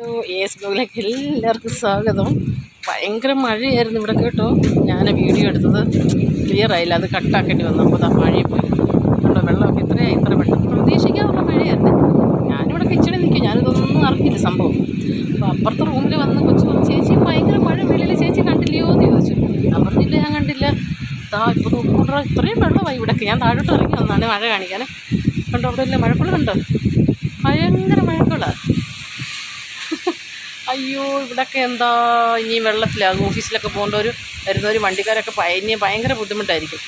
S ബ്ലോഗിലേക്ക് എല്ലാവർക്കും സ്വാഗതം. ഭയങ്കര മഴയായിരുന്നു ഇവിടെ കേട്ടോ. ഞാൻ വീഡിയോ എടുത്തത് ക്ലിയർ ആയില്ല. അത് കട്ടാക്കേണ്ടി വന്നു. അപ്പോൾ ആ മഴയെ പോയി. നമ്മുടെ വെള്ളമൊക്കെ ഇത്രയായി ഇത്ര പെട്ടെന്ന് പ്രതീക്ഷിക്കാനുള്ള മഴയായിരുന്നു. ഞാനിവിടെ കിച്ചണിൽ നിൽക്കും. ഞാനിതൊന്നും അറിഞ്ഞില്ല സംഭവം. അപ്പോൾ അപ്പുറത്തെ റൂമിൽ വന്ന് കൊച്ചു ചേച്ചി ഭയങ്കര മഴ വെള്ളിൽ ചേച്ചി കണ്ടില്ലയോ? എന്ന് ചോദിച്ചു. ഞാൻ പറഞ്ഞില്ല ഞാൻ കണ്ടില്ല. താ ഇപ്പോൾ നോക്കുമ്പോൾ ഇത്രയും വെള്ളമായി. ഇവിടെയൊക്കെ ഞാൻ താഴോട്ട് ഇറങ്ങി വന്നാണ് മഴ കാണിക്കാൻ കണ്ടോ അവിടെ ഇല്ല മഴക്കുള്ള കണ്ടോ ഭയങ്കര മഴക്കുള്ളതാണ് അയ്യോ ഇവിടെയൊക്കെ എന്താ? ഇനി വെള്ളത്തിലാകും ഓഫീസിലൊക്കെ പോകേണ്ടവർ വരുന്നവർ വണ്ടിക്കാരൊക്കെ ഭയ ഭയങ്കര ബുദ്ധിമുട്ടായിരിക്കും.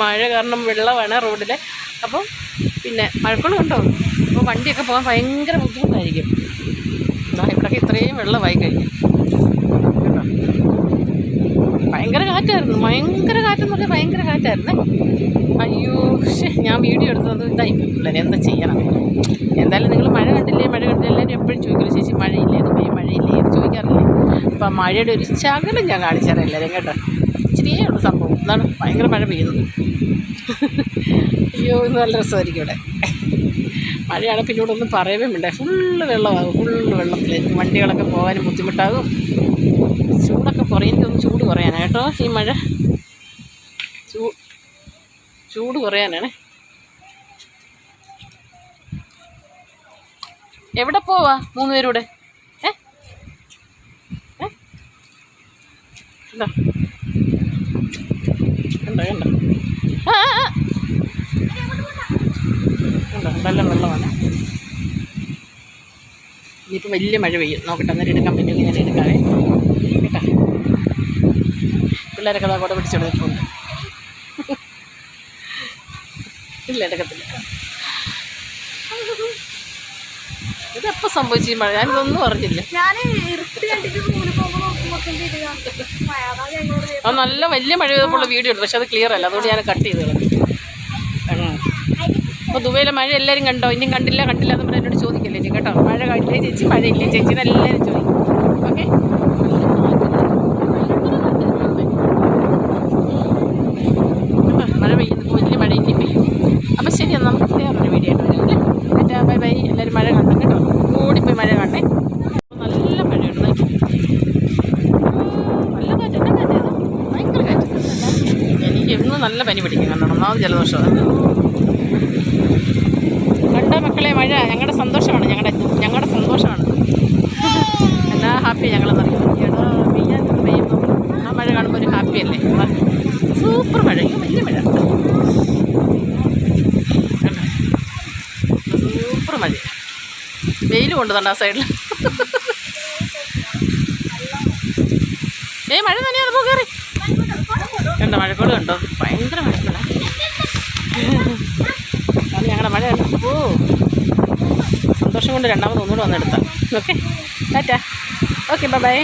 മഴ കാരണം വെള്ളമാണ് റോഡിൽ അപ്പം പിന്നെ മഴക്കുളം ഉണ്ടോ? അപ്പോൾ വണ്ടിയൊക്കെ പോകാൻ ഭയങ്കര ബുദ്ധിമുട്ടായിരിക്കും. ഇവിടെയൊക്കെ ഇത്രയും വെള്ളമായി കഴിഞ്ഞു. കേട്ടോ? ഭയങ്കര കാറ്റായിരുന്നു. ഭയങ്കര കാറ്റെന്ന് പറഞ്ഞാൽ ഭയങ്കര കാറ്റായിരുന്നു. അയ്യോ ഞാൻ വീഡിയോ എടുത്തത് ഇതായി പിള്ളേരെ. എന്താ ചെയ്യണം? എന്തായാലും നിങ്ങൾ മഴ കണ്ടില്ലേ? മഴ കണ്ടില്ലേ? എല്ലാവരും എപ്പോഴും ചോദിക്കില്ല ചേച്ചി മഴയില്ലേ? ഇത് പോയി മഴയില്ലേ? എന്ന് ചോദിക്കാറില്ലേ? അപ്പം മഴയുടെ ഒരു ശകലം ഞാൻ കാണിച്ചുതരാം എല്ലാവരും കേട്ടോ. ഇച്ചിരിയേ ഉള്ളൂ സംഭവം. എന്നാണ് ഭയങ്കര മഴ പെയ്യുന്നത്. അയ്യോ ഇന്ന് നല്ല രസമായിരിക്കും ഇവിടെ. മഴയാണ് പിന്നെ ഇവിടെ ഒന്നും പറയവേ മിണ്ടേ ഫുള്ള് വെള്ളമാകും. ഫുള്ള് വെള്ളത്തിലേക്ക് വണ്ടികളൊക്കെ പോകാനും ബുദ്ധിമുട്ടാകും. ചൂടൊക്കെ കുറയും. എനിക്കൊന്ന് ചൂട് കുറയാനാണ് കേട്ടോ ഈ മഴ. ചൂ ചൂട് കുറയാനാണ്. എവിടെ പോവാ മൂന്ന് പേരൂടെ? വെള്ളമാണ്. ഇനിയിപ്പോൾ വലിയ മഴ പെയ്യും. നോക്കട്ടെ അന്നേരം എടുക്കാൻ പറ്റുമെങ്കിൽ ഞാൻ എടുക്കാവേ കേട്ടോ പിള്ളേരൊക്കെ അവിടെ പിടിച്ചോണ്ട് നിൽപ്പുണ്ട് ഇല്ല എടുക്കത്തില്ല ഇതെപ്പോ സംഭവിച്ചു മഴ? ഞാനിതൊന്നും അറിഞ്ഞില്ല. അതാ നല്ല വലിയ മഴ ചെയ്തപ്പോൾ വീഡിയോ എടുത്തു പക്ഷെ അത് ക്ലിയർ അല്ല. അതുകൊണ്ട് ഞാൻ കട്ട് ചെയ്ത് അപ്പൊ അപ്പോൾ ദുബൈയിലെ മഴ എല്ലാവരും കണ്ടോ? ഇനിയും കണ്ടില്ല കണ്ടില്ല എന്ന് പറഞ്ഞാൽ എന്നോട് ചോദിക്കല്ലേ ചേച്ചി കേട്ടോ? മഴ കണ്ടില്ലേ ചേച്ചി? മഴയില്ലേ ചേച്ചി? എന്ന് എല്ലാവരും ചോദിക്കും. ഓക്കെ മഴ പെയ്യുന്നു വലിയ മഴ ഇനിയും പെയ്യും അപ്പം ശരി എന്നാൽ നമുക്ക് വേറൊരു വീഡിയോ ആയിട്ട് വരും അല്ലേ ടാറ്റാ ബൈ ബൈ എല്ലാവരും മഴ കാണണം കേട്ടോ ഓടിപ്പോയി മഴ കാണണേ നല്ല മഴയുണ്ട് നല്ല കാറ്റ് എന്നാ കാറ്റ് ഭയങ്കര കാറ്റ് നല്ല പനി പിടിക്കും കണ്ടോ? ഒന്നാമത് ജലദോഷമാണ് കണ്ടോ മക്കളെ മഴ ഞങ്ങളുടെ സന്തോഷമാണ് ഞങ്ങളുടെ ഞങ്ങളുടെ സന്തോഷമാണ്. എല്ലാ ഹാപ്പി പെയ്യാൻ പെയ്യുമ്പോൾ ആ മഴ കാണുമ്പോൾ ഒരു ഹാപ്പി അല്ലേ? സൂപ്പർ മഴ വലിയ മഴ? സൂപ്പർ മഴ. വെയിൽ കൊണ്ടുതണ്ട ആ സൈഡിൽ കണ്ടോ മഴക്കോട് കണ്ടോ? ഭയങ്കര മഴക്കോടാ. അത് ഞങ്ങളുടെ മഴ കണ്ടോ? ഓ. സന്തോഷം കൊണ്ട് രണ്ടാമത് ഒന്നുകൂടെ വന്നെടുത്താം. ഓക്കെ. Okay bye bye.